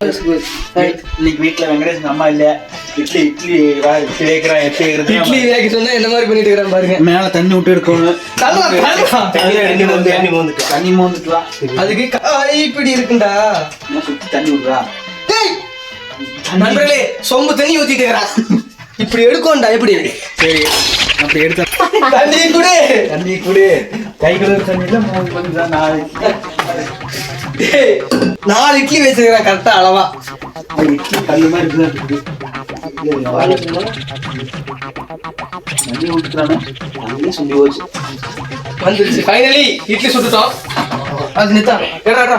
இன்னைக்கு வீட்டுல வெங்கடேஷன் அம்மா இல்ல இட்லி இட்லி இட்லி வைக்கிறேன் எப்படி இட்லி வேக சொன்னா என்ன மாதிரி பண்ணிட்டு இருக்கிறான் பாருங்க. மேல தண்ணி விட்டு எடுக்கணும். தண்ணி மோந்து தண்ணி மோந்துட்டு. தண்ணி மோந்துட்டு வா அதுக்கு க- இப்படி இருக்குண்டா. சுத்தி தண்ணி விடுறா? டேய்! நண்பர்களே சொம்பு தண்ணி ஊத்திட்டு இருக்கிறான் இப்படி எடுக்கோண்டா எப்படி? சரி அப்படி எடுத்த. தண்ணி கூட. தண்ணி குடி. கை கழுவு தண்ணியில மூணு நாலு நாலு இட்லி வச்சிருக்கிறேன் கரெக்டா அளவா. இட்லி கல்லு மாதிரி வந்துருச்சு. ஃபைனலி இட்லி சுட்டுட்டோம். அது நித்தா எடா என்னடா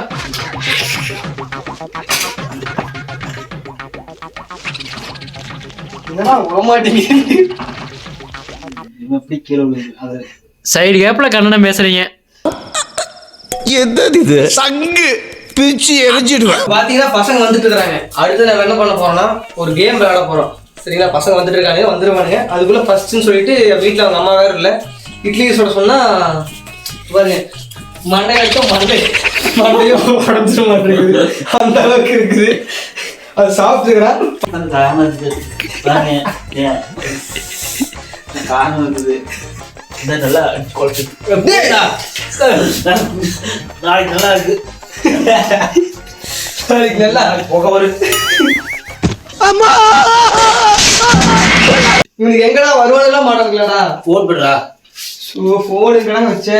சைடு கேப்பில் கன்னடம் பேசுறீங்க என்னது இது? சங்கு. பிச்சு எரிஞ்சிடுவேன். பாத்தீங்கன்னா பசங்க வந்துட்டு இருக்காங்க அடுத்து நம்ம என்ன பண்ண போறோம்னா ஒரு கேம் விளையாட போறோம். சரிங்களா? பசங்க வந்துட்டு இருக்காங்க வந்துருவானுங்க. அதுக்குள்ள ஃபர்ஸ்ட்னு சொல்லிட்டு வீட்ல அவங்க அம்மா வேற இல்ல. இட்லி சுட சொன்னா பாருங்க மண்டை கட்டும் மண்டை. மண்டையும் உடஞ்சிட மாட்டேங்குது அந்த அளவுக்கு இருக்குது. அது சாப்பிட்டுக்கிறான் அந்த காரணம் இருக்குது. இந்த நல்லா குழச்சு நாளைக்கு நல்லா இருக்கு. நாளைக்கு நல்லா புகை வரும் இவனுக்கு எங்கடா வருவானெல்லாம் மாட்டாங்களா ஃபோன் பண்ணுறா போன் எங்கடா வச்சே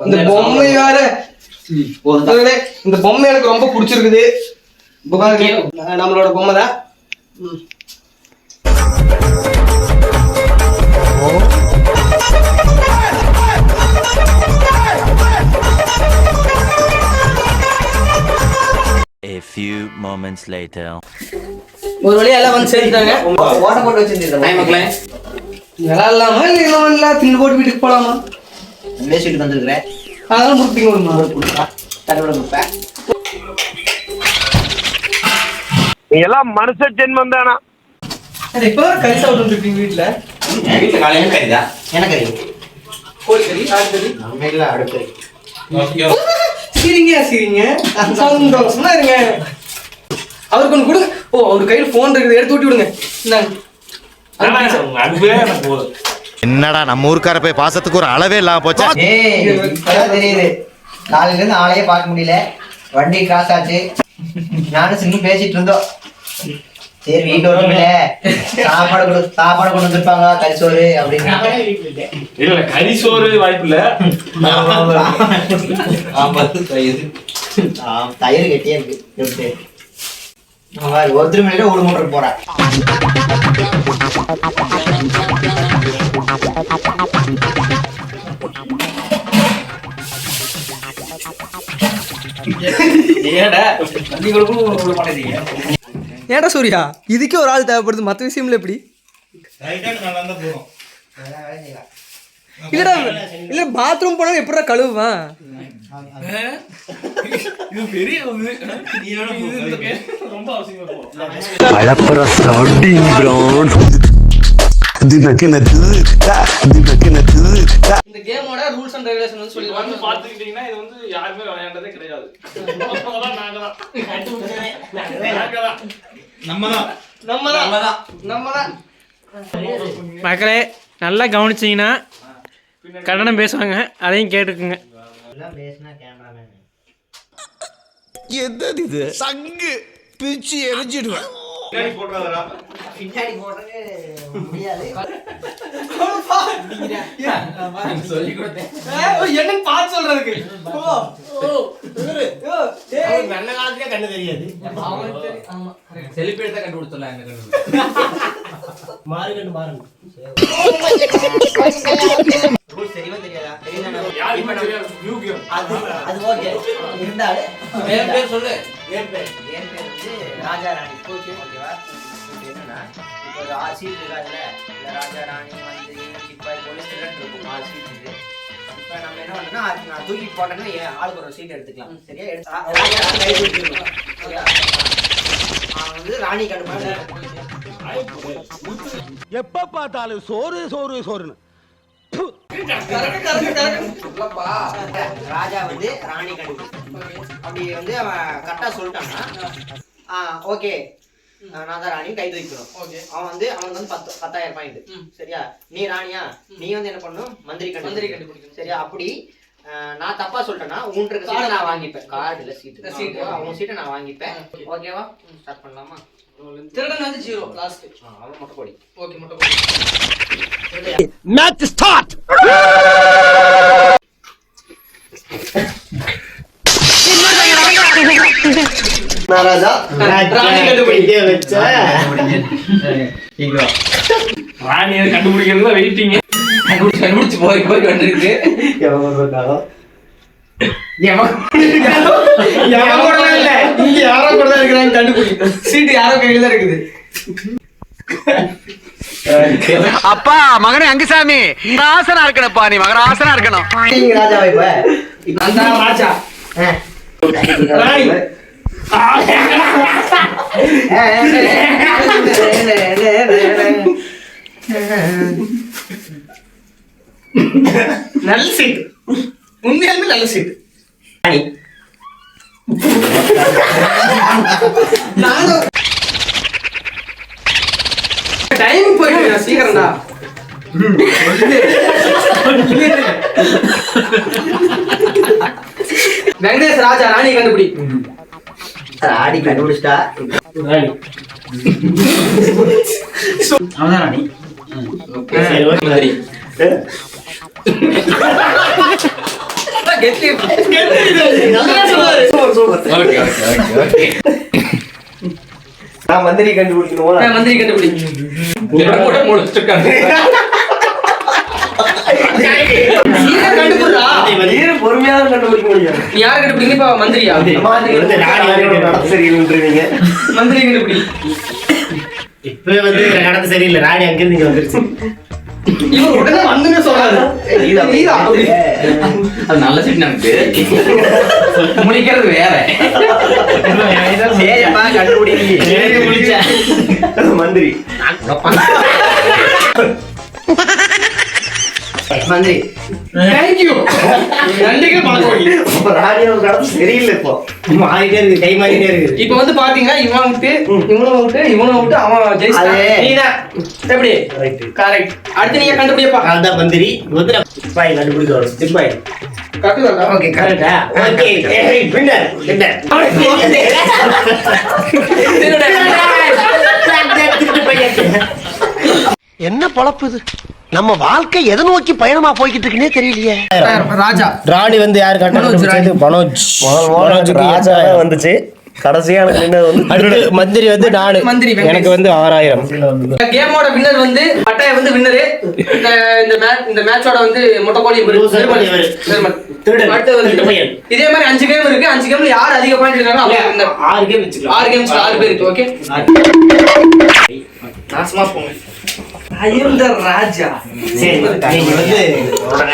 இந்த பொம்மை வேற. இந்த பொம்மை எனக்கு ரொம்ப பிடிச்சிருக்குது. நம்மளோட பொம்மை தான் moments later. ஒரு வழியா எல்லாம் வந்து சேர்த்துட்டாங்க ஓட்ட போட்டு வச்சிருந்தீங்க நல்லா இல்லாம இல்ல இல்ல தின்னு போட்டு வீட்டுக்கு போலாமா? பேசிட்டு வந்துருக்கிறேன் அதெல்லாம் முடிப்பீங்க ஒரு கொடுப்பா கடவுளை கொடுப்பேன் நீ எல்லாம் மனுஷ ஜென்மம் தானா? இப்ப கறி சாப்பிட்டு இருக்கீங்க வீட்டுல என் வீட்டில் காலையில் கறிதா எனக்கு கறி கோழி கறி ஆடு கறி. நம்ம இல்லை அடுப்பு சிரிங்க சிரிங்க. சந்தோஷமா இருங்க. அவருக்கு ஒன்று கொடுங்க. ஓ அவர் கையில் ஃபோன் இருக்குது. எடுத்து ஊட்டி விடுங்க. இந்தாங்க. என்னடா நம்ம ஊருக்கார போய் பாசத்துக்கு ஒரு அளவே இல்லாம போச்சா? தெரியுது. நாளைல இருந்து ஆளையே பார்க்க முடியல. வண்டி கிராஸ் ஆச்சு. நானும் சின்ன பேசிட்டு இருந்தோம். சரி வீட்டு வரும் இல்ல. சாப்பாடு கொடு சாப்பாடு கொண்டு வந்திருப்பாங்க கரிசோறு அப்படின்னு. இல்ல கறி சோறு வாய்ப்பு இல்ல. ஆமா. தயிர் ஆ, தயிர் கட்டியே இருக்கு. ஒருத்தர் மேலே ஒரு மூட்டர் போறேன் ஏடா சூர்யா இதுக்கே ஒரு ஆள் தேவைப்படுது. மற்ற விஷயம்ல எப்படி? இல்லடா இல்ல பாத்ரூம் போனா எப்படிடா கழுவுவான்? இந்த கேமோட ரூல்ஸ் அண்ட் ரெகுலேஷன் வந்து சொல்லி வந்து பாத்துக்கிட்டீங்கன்னா இது வந்து யாருமே விளையாண்டதே கிடையாது அதான் மக்களே நல்லா கவனிச்சிங்கன்னா கன்னடம் பேசுவாங்க அதையும் கேட்டுக்குங்க. என்னது இது? சங்கு. பிச்சு எரிஞ்சிடுவேன். பின்னாடி என்னன்னு பார்த்து சொல்றதுக்கு. New game. அது அது ஓகே இருந்தாலும் என் பேர் சொல்லு. என் பேர் என் பேர் வந்து ராஜா ராணி ஓகேவா இப்போ என்னன்னா இப்போ ஒரு ஆறு சீட் இருக்காதுல்ல? இல்லை ராஜா ராணி மந்திரி சிப்பாய் போலீஸ் ரெண்டு இருக்கும் ஆறு சீட் இருக்கு இப்போ நம்ம என்ன பண்ணோம்னா அது நான் தூக்கி போட்டேன்னா என் ஆளுக்கு ஒரு சீட் எடுத்துக்கலாம். சரியா? எடுத்து ரா- ராஜா ராணி கை தூக்கிடணும். சரியா? அவன் வந்து ராணி கண்டு எப்ப பார்த்தாலும் சோறு சோறு சோறுன்னு. ராஜா வந்து ராணி கண்டு அப்படி வந்து அவன் கரெக்டாக சொல்லிட்டான்னா ஓகே நான் தான் ராணி கை தூக்கணும் ஓகே அவன் வந்து அவனுக்கு வந்து பத்து பத்தாயிரம் பாயிண்ட். சரியா? நீ ராணியா? நீ வந்து என்ன பண்ணும் மந்திரி கண்டு மந்திரி கண்டுபிடிக்கணும். சரியா? அப்படி நான் தப்பா சொல்லிட்டேன்னா உன் இருக்க சீட்டை நான் வாங்கிப்பேன். கார்டு இல்ல சீட்டு சீட்டு. அவன் சீட்டை நான் வாங்கிப்பேன். ஓகேவா ஸ்டார்ட் பண்ணலாமா? திருடன் வந்து ஜீரோ லாஸ்ட் ஆ, அவன் மட்டும் போடி. ஓகே மட்டும் மேட்ச் ஸ்டார்ட் ராஜா ராணி கண்டுபிடி இங்க வா. ராணியை கண்டுபிடிக்கிறது வெயிட்டிங் கண்டுபிடிச்சு கண்டுபிடிச்சு போய் போய் வந்துருக்கு எவன் வந்தாலும் எவன் கூட இல்ல இங்க யாரோ கூட தான் இருக்கிறாங்க கண்டுபிடி சீட்டு யாரோ கையில தான் இருக்குது. அப்பா மகனே அங்குசாமி. மகராசனா இருக்கணும்ப்பா நீ இருக்கணும் ராஜாவா இப்ப அந்த ராஜா நல்ல சீட்டு உண்மையாலுமே நல்ல சீட்டு நானும் டைம் போயிட்டு சீக்கிரம்டா. வெங்கடேஷ் ராஜா ராணி கண்டுபிடி. ராணி கண்டுபிடிச்சிட்டா? அவன்தான் ராணி. நான் மந்திரி கண்டுபிடிக்கணும் மந்திரி கண்டுபிடி முடிச்சிருக்காங்க பொறுமையாக கண்டுபிடிக்க முடியும் யார் கண்டுபிடிங்க இப்ப மந்திரியா சரியில்லைன்றீங்க மந்திரி கண்டுபிடி இப்ப வந்து நடந்து சரியில்லை. ராணி அங்கிருந்து இங்க வந்துருச்சு. இவன் உடனே வந்துன்னு சொல்றாரு. அது நல்ல சீட் நமக்கு முடிக்கிறது வேற. சரிப்பா கண்டுபிடி. மந்திரி. மந்திரி Thank you. நன்றிகள் பழக்கம் ராணி ஒரு கடமை சரியில்லை இப்போ. மாறிட்டே இருக்கு கை மாறிட்டே இருக்கு. இப்ப வந்து பாத்தீங்கன்னா இவன் விட்டு இவனை விட்டு இவனை விட்டு அவன் நீதான். எப்படி? கரெக்ட் அடுத்து நீங்க கண்டுபிடிப்பா நான் தான் மந்திரி இங்க வந்து சிப்பாய் கண்டுபிடிக்க வரும் சிப்பாய் கரெக்டா ஓகே கரெக்டா ஓகே வின்னர் வின்னர் என்ன பொழப்பு இது? நம்ம வாழ்க்கை எதை நோக்கி பயணமா போய்கிட்டு இருக்குன்னே தெரியலையே. ராஜா. ராணி வந்து யாரு ராணி. மனோஜ். மனோஜ் ராஜா வந்துச்சு. கடைசியா எனக்கு நின்னது வந்து அடுத்து மந்திரி வந்து நானு. மந்திரி. எனக்கு வந்து ஆறாயிரம். இந்த கேமோட வின்னர் வந்து பட்டாய வந்து வின்னரு இந்த இந்த மேட்ச் இந்த மேட்சோட வந்து முட்டைக்கோழி. இதே மாதிரி அஞ்சு கேம் இருக்கு. அஞ்சு கேம்ல யார் அதிக பாயிண்ட் இருக்காங்க. ஆறு கேம் வச்சுக்கலாம். ஆறு கேம்ஸ் ஆறு பேர் இருக்கு. ஓகே நாசமா போங்க. ராஜா. சரி நீங்க வந்து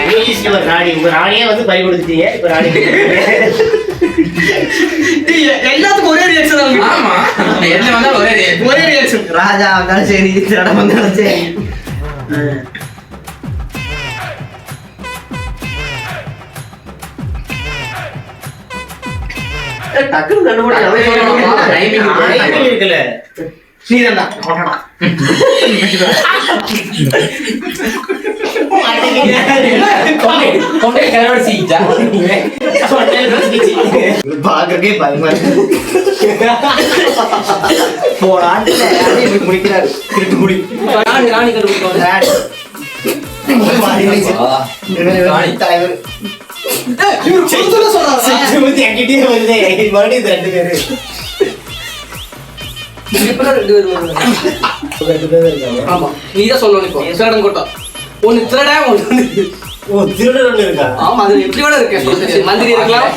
இங்கிலீஷ்ல ஒரு ராணி உங்க ராணியே வந்து பறி கொடுத்துட்டீங்க இப்ப ராணி டேய், எல்லாத்துக்கும் ஒரே ரியாக்ஷன் தான் ஆமா. என்ன வந்தாலும் ஒரே. ஒரே ரியாக்ஷன் ராஜா வந்தாலும் சரி திருடம் வந்தாலும் சரி. டக்குன்னு கண்டுபிடி அவன் சொல்றான். Timing ராணி இருக்குல்ல. நீ தான்டா கொட்டடா கொண்டே கிளம்பி சீச்சா பாக்குறதுக்கே பயமா இப்படி முடிக்கிறாரு. திருட்டு முடி ராணி ராணி ராணி. தலைவர் இவர் சொல்ல சொல்றாங்க சுத்தி என்கிட்டயே வருதே. மறுபடியும் ரெண்டு பேரு. ரெண்டு பேர் வருவாங்க. ஆமா நீ தான் சொல்லணும் இப்போ. திருடன் கூட்டம் ஒன்னு திருட ஒன்னு வந்து ஓ திருடன் ஒண்ணு இருக்கா? ஆமா அது எப்படி வேணா இருக்கு. மந்திரி இருக்கலாம்.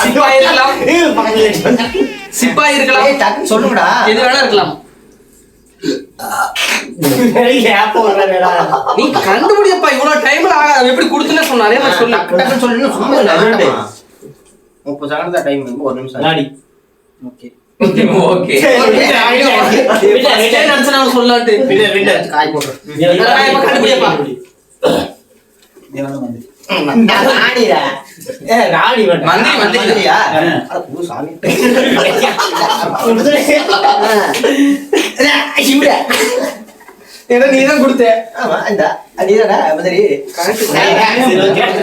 சிப்பாய் இருக்கலாம். இருக்கலாம். சொல்லுங்கடா. எது வேணா இருக்கலாம். நீ கண்டுபிடிப்பா இவ்வளவு டைம்ல எப்படி கொடுத்துனே சொன்ன அதே மாதிரி சொல்லு. இல்லை முப்பது செகண்ட் தான் டைம் ஒரு நிமிஷம். ஓகே. ஏன்னா நீ தான் கொடுத்த. ஆமா இந்த. நீதானே மந்திரி.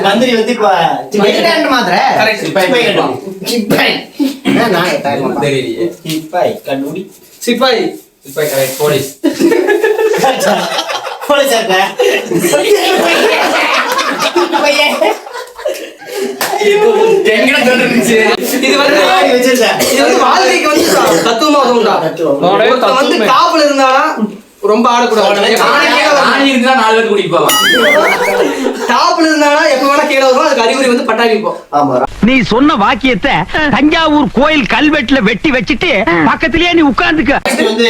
மந்திரி வந்து இப்ப மாத்திர. சிப்பாய் கண்டுபிடி. சிப்பாய். சிப்பாய் கரெக்ட் போலீஸ் போலீஸ் இது வந்து. இது வந்து வாழ்க்கைக்கு வந்து தத்துவமா தத்துவம். ஒருத்தன் வந்து காப்புல இருந்தானா ரொம்ப ஆடக்கூடாது நாலு பேர் போகலாம் டாப்ல இருந்தானா எப்ப வேணா கீழே வரும் அதுக்கு அறிகுறி வந்து பட்டாணி இப்போ. ஆமா. நீ சொன்ன வாக்கியத்தை தஞ்சாவூர் கோயில் கல்வெட்டுல வெட்டி வச்சிட்டு பக்கத்திலேயே நீ உட்கார்ந்துக்க. வந்து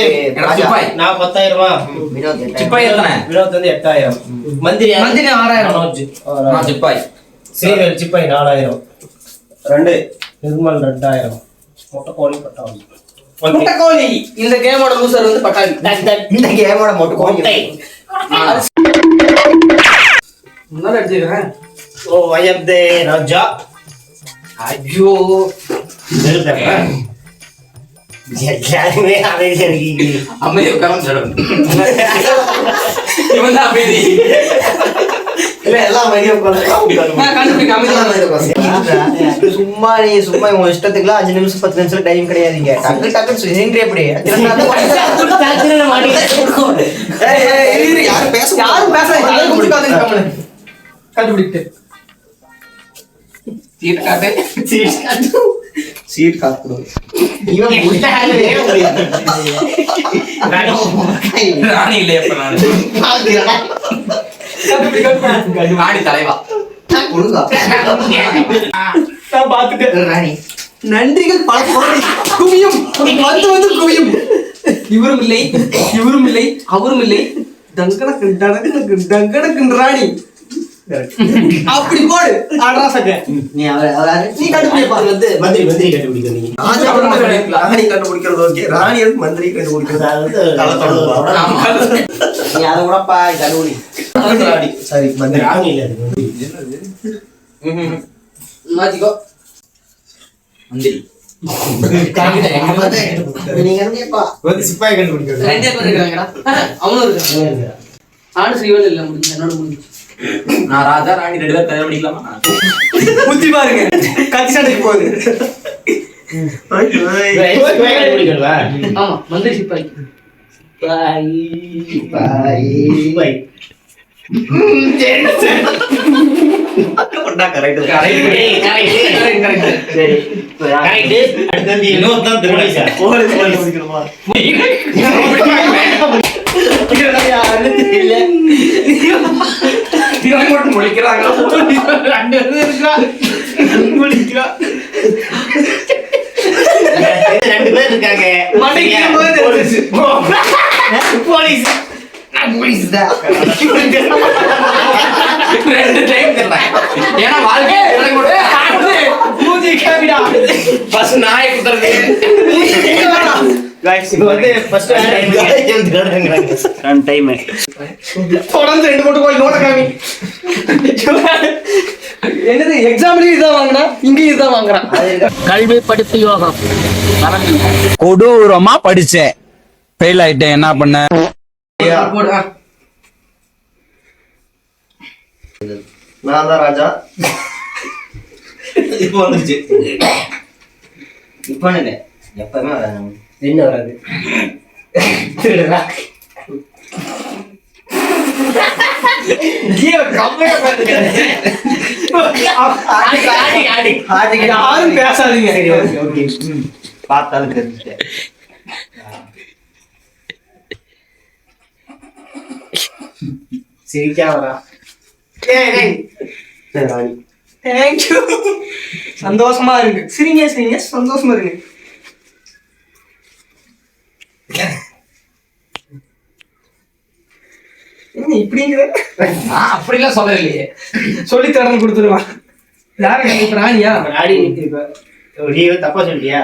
சிப்பாய். நான் பத்தாயிரமா. சிப்பாய் எத்தனை? வினோத் வந்து எட்டாயிரம். மந்திரி? மந்திரி ஆறாயிரம். நான் சிப்பாய். ஸ்ரீவேல் சிப்பாய் நாலாயிரம். ரெண்டு. நிர்மல் ரெண்டாயிரம். முட்டைக்கோழி பட்டாளி முட்டைக்கோழி. இந்த கேமோட லூசர் வந்து பட்டாணி. இந்த கேமோட மொட்டை. தான் அமைதி இல்ல எல்லாம் மதியம் உட்கார்ந்து நான் கண்டுபிடிக்க அமைதி சும்மா நீ சும்மா உங்க இஷ்டத்துக்குலாம் அஞ்சு நிமிஷம் பத்து நிமிஷம் டைம் கிடையாதுங்க டக்கு டக்குன்னு சொல்லி நீங்க எப்படி ஏய், ஏய், இரு, இரு, யாரும் பேச யாரும் பேசுறாங்க காட்டு. சீட். இவன் முடியாது. ராணி. இல்லை எப்ப நான். ராணி தலைவா. ஒழுங்கா. நான் பாத்துட்டேன் ராணி. நன்றிகள் பல குவியும். வந்து வந்து குவியும். இவரும் இல்லை. இவரும் இல்லை. அவரும் இல்லை. டங்கனக்கு டங்கனக்கு ராணி. அப்படி போடு. நீ அவரை நீ வந்து மந்திரி மந்திரி கண்டுபிடிக்க நீங்க ராஜா வந்து ராணி கண்டுபிடிக்கிறது ஓகே ராணி மந்திரி கண்டுபிடிக்கிறது. அது நீ அதை கூடப்பா கண்டுபிடி. ராணி சரி மந்திரி. ராணி இல்ல மாத்திக்கோ. மந்திரி. அவனும் இருக்கான் நானும் ஸ்ரீவல் இல்ல முடிஞ்சு. என்னோட முடிஞ்சு. நான் ராஜா ராணி ரெண்டு பேரும் கல்யாணம் பண்ணிக்கலாமா? புத்தி பாருங்க. கத்தி சண்டைக்கு போகுது. ஆமா மந்திரி சிப்பாய் சிப்பாய் இவன் மட்டும் முழிக்கிறாங்க. ரெண்டு பேரும் ரெண்டு பேர் இருக்காங்க. போலீஸ். நான் போலீஸ் தான். ரெண்டு டைம் ஏன்னா நாயை குத்துறது. டைம் தொடர்ந்து ரெண்டு மட்டும் கோயில் நோட்ட காமி என்னது எக்ஸாம்லயும் இதான் வாங்கினா இங்கேயும் இதான் வாங்குறான். கல்வி படிப்பு யோகம். கொடூரமா படிச்சேன். ஃபெயில் ஆயிட்டேன் என்ன பண்ண. நான் தான் ராஜா. இப்போ வந்துருச்சு இப்போ இல்லை எப்பவுமே வராது. என்ன வராது. யாரும் பேசாதீங்க. பார்த்தாலும் தெரிஞ்சுட்டேன் சிரிக்காம வரா. ஏய், ஏய். சரி, ராணி. தேங்க்யூ சந்தோஷமா இருக்கு. சிரிங்க சிரிங்க. சந்தோஷமா இருங்க என்ன இப்படிங்கிற? நான் அப்படிலாம் சொல்லலையே சொல்லி தரணும் கொடுத்துருவான் யாரு இப்ப ராணியா? ராணி இப்ப நீ தப்பா சொல்லிட்டியா?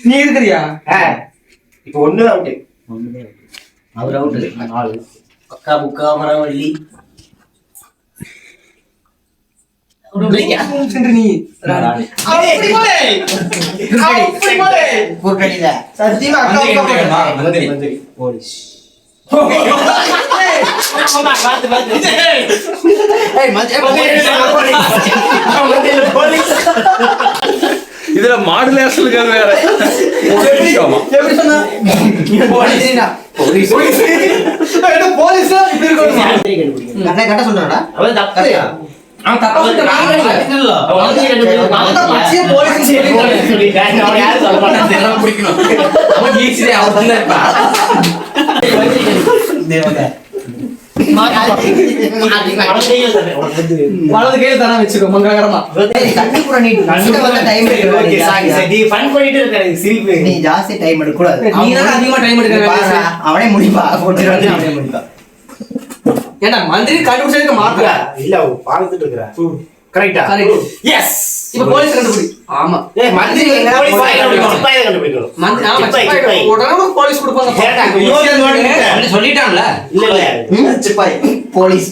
நீ இருக்கிறியா? ஆ, இப்போ ஒண்ணு அவுட் அவர் அவுட் நாலு. பக்கா புக்கா மரவள்ளி. நீ போலே குறுக்கடியில சத்தியமா போலீஸ். இதுல மாடுலேஷனுக்கு வேற. எப்படி சொன்னா? போலீஸ். போலீஸ். கண்டுபிடிக்கணும் கரெக்டா கரெக்டா. வலது கையில தானே வச்சுக்கோ மங்களகரமா. நீ டைம். நீ fun பண்ணிட்டு இருக்க, சிரிப்பு. நீ ஜாஸ்தி டைம் எடுக்க கூடாது நீ தானே அதிகமா வேலையை பாருடா, அவனே முடிப்பா போட்டு அவனே முடிப்பா ஏன்டா மந்திரி கண்டுபிடிச்சதுக்கு மாத்திர? இல்ல, அவன் பார்த்துட்டு இருக்கிறா. Correct Yes. இப்ப போலீஸ் கண்டுபிடி. ஆமா. ஏய், மந்திரி கண்டுபிடிக்கணும். சிப்பாயை கண்டுபிடிக்கணும். மந்திரி ஆமா சிப்பாய், சிப்பாய் சிப்பாய். உடனே போலீஸ் கொடுப்பாங்க. சொல்லிட்டான்ல? இல்ல, இல்ல. சிப்பாய். போலீஸ்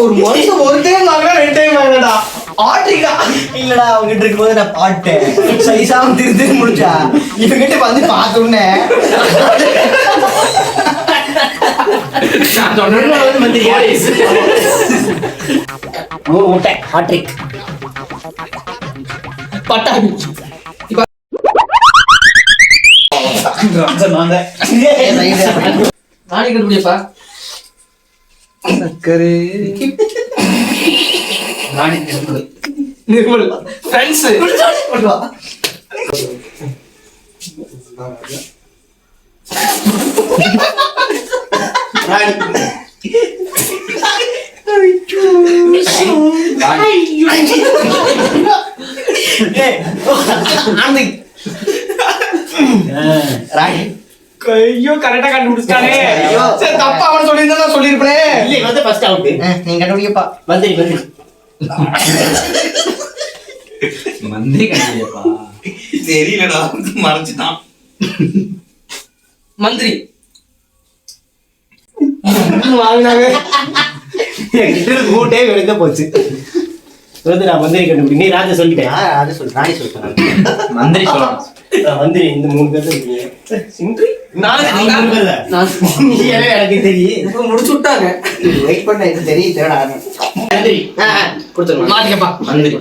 ஒரு மனுஷன் ஒரு டைம் வாங்கினா ரெண்டு டைம் வாங்கினடா ஆட்ரிக்கா இல்லடா அவங்கிட்ட இருக்கும்போது நான் பாட்டேன். சைஸா அவன் திரு திரு முடிச்சா. இவங்கிட்ட வந்து பார்த்தோன்னே நான் சொன்னேன். வந்து போலீஸ். மூணு முட்டை ஹாட்ரிக் பட்டாணி நாடி கண்டுபிடிப்பா சக்கரை. நிர்மல். ஃப்ரெண்ட்ஸ் ராணி. ஐயோ கரெக்டா கண்டுபிடிச்சானே சரி தப்பா அவன் சொல்லியிருந்தா நான் சொல்லியிருப்பேன். இல்ல தான் ஃபர்ஸ்ட் அவுட் அஹ், நீ கண்டுபிடிக்கப்பா மந்திரி மந்திரி மந்திரி கண்டுபிடிப்பா தெரியலடா மறைச்சிட்டான் மந்திரி. வாங்கினாங்க. கூட்டே விழுந்த போச்சு. நான் மந்திரி கண்டுபிடி. நீ ராஜா சொல்லிட்டேன் அது சொல்லு ராணி சொல்றேன் மந்திரி சொல்லணும். நான் மந்திரி இந்த மூணு பேர் தான் இருக்கீங்க நான். நான் எல்லாம் எனக்கு தெரியும். முடிச்சு விட்டாங்க. வெயிட் பண்ண இது தெரியும் தேடா மந்திரி. கொடுத்துருமா மாட்டிக்கப்பா மந்திரி.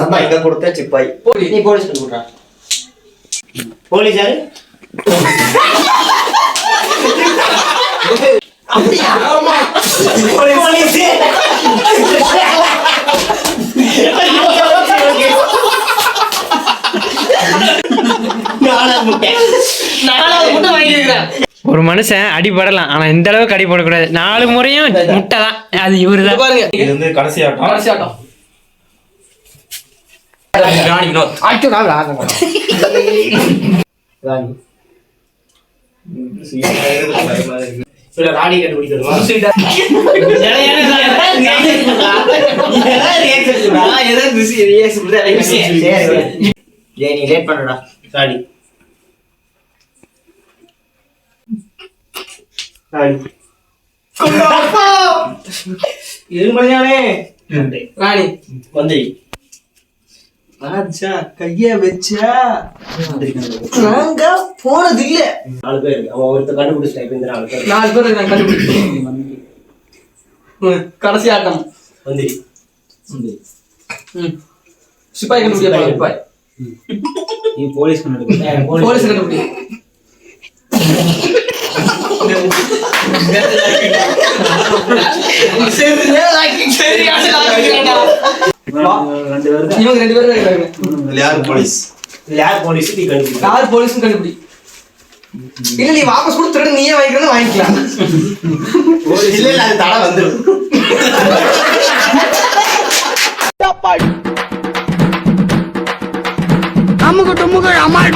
சப்பா இங்க கொடுத்த சிப்பாய். போடி நீ போலீஸ் கண்டுபிடுறா போலீஸ் யாரு? போலீஸ். ஒரு மனுஷன் அடிபடலாம் ஆனா இந்த அளவுக்கு அடி போடக்கூடாது நாலு முறையும் முட்டை தான் அது இவரு தான் பாருங்க இது வந்து கடைசி ஆட்டம். கடைசி ஆட்டம். ராணி வினோத். ஆட்டோ நான் விளாடுறேன் ராணி. இல்ல ராணி கண்டுபிடிக்கணுமா நீ லேட் பண்ணுடா. ராணி ஏழுமலையானே ராணி மந்திரி ராஜா கைய வச்சா? நாங்க போனது இல்ல. நாலு பேர் அவன் ஒருத்தர் கண்டுபிடிச்சிட்டேன் இப்ப இந்த நாலு பேர். நாலு பேர் நான் கண்டுபிடிச்சேன் கடைசி ஆட்டம். ம். சிப்பாய் கண்டுபிடிப்பா சிப்பாய். நீ போலீஸ் கண்டுபிடி. போலீஸ் கண்டுபிடி. லாக்கிங் ரெண்டு பேருக்கு இவங்க ரெண்டு பேரும் இருக்காங்க. யார் போலீஸ்? யார் போலீஸ்? நீ கண்டுபிடி. யார் போலீஸும் கண்டுபிடி. இல்ல நீ வாபஸ் திருட நீயே வாங்கிக்கணும் வாங்கிக்கலாம். இல்ல இல்ல அது தடை வந்துடும்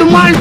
டுமால்